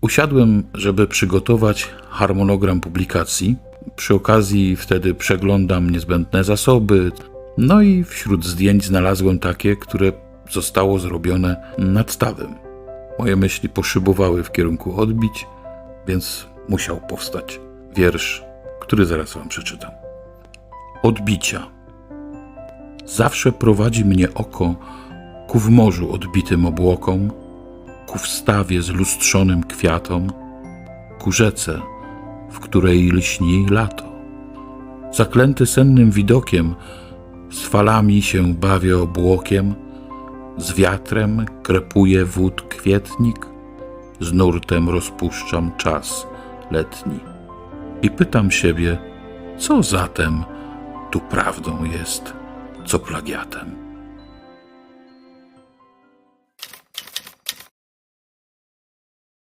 Usiadłem, żeby przygotować harmonogram publikacji. Przy okazji wtedy przeglądam niezbędne zasoby. No i wśród zdjęć znalazłem takie, które zostało zrobione nad stawem. Moje myśli poszybowały w kierunku odbić, więc musiał powstać wiersz, który zaraz wam przeczytam. Odbicia. Zawsze prowadzi mnie oko ku w morzu odbitym obłokom, ku wstawie zlustrzonym kwiatom, ku rzece, w której lśni lato. Zaklęty sennym widokiem, z falami się bawię obłokiem, z wiatrem krepuje wód kwietnik, z nurtem rozpuszczam czas letni. I pytam siebie, co zatem tu prawdą jest, co plagiatem.